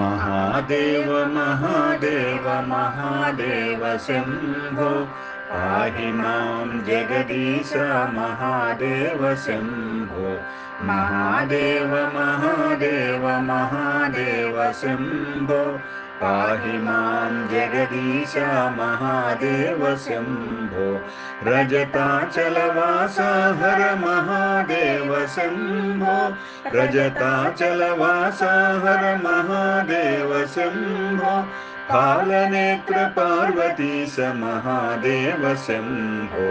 महादेव महादेव महादेव शम्भो पाहि मां जगदीश महादेव शम्भो। महादेव महादेव महादेव शम्भो। पाहि मां जगदीश महादेव शम्भो। रजताचलवास हर महादेव शम्भो। रजताचलवास हर महादेव शम्भो फालनेत्र पार्वतीश महादेव शम्भो।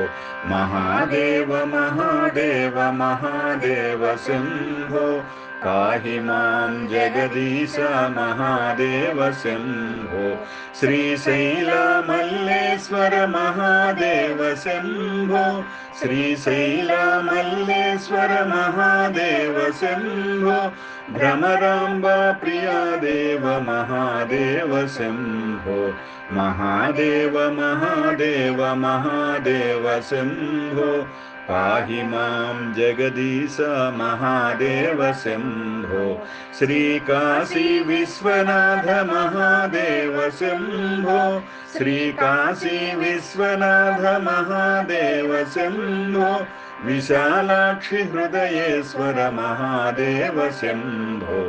महादेव महादेव महादेव शम्भो पाहि मां जगदीश महादेव शम्भो। श्रीशैलमल्लेश्वर महादेव शम्भो। श्रीशैलमल्लेश्वर महादेव शम्भो। भ्रमराम्बा प्रिया देव महादेव शम्भो। महादेव महादेव महादेव शम्भो पाहि मां जगदीश महादेव शम्भो श्रीकाशी विश्वनाथ महादेव शम्भो श्रीकाशी विश्वनाथ महादेव शम्भो विशालाक्षि हृदयेश्वर महादेव शम्भो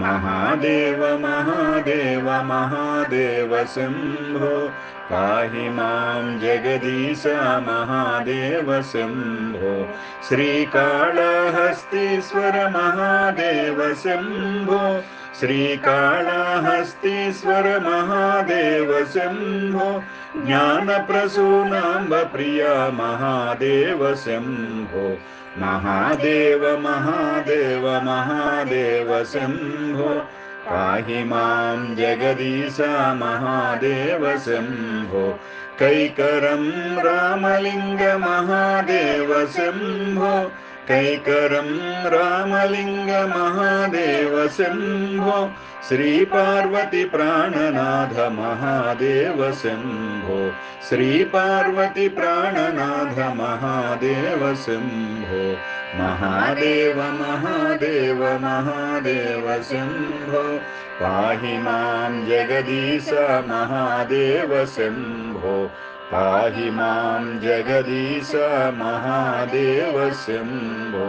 महादेव महादेव महादेव शम्भो पाहि मां जगदीश महादेव शम्भो श्रीकाळहस्तीश्वर महादेव शम्भो श्रीकाळहस्तीश्वर महादेव शम्भो ज्ञानप्रसूनाम्ब प्रिया महादेव शम्भो। महादेव महादेव महादेव शम्भो। पाहि मां जगदीश महादेव शम्भो। कैकरं रामलिङ्ग महादेव शम्भो कैकरं रामलिङ्ग महादेव शम्भो श्रीपार्वती प्राणनाथ महादेव शम्भो श्रीपार्वती प्राणनाथ महादेव शम्भो महादेव महादेव महादेव शम्भो जगदीश महादेव शम्भो पाहि मां जगदीश महादेवस्य शम्भो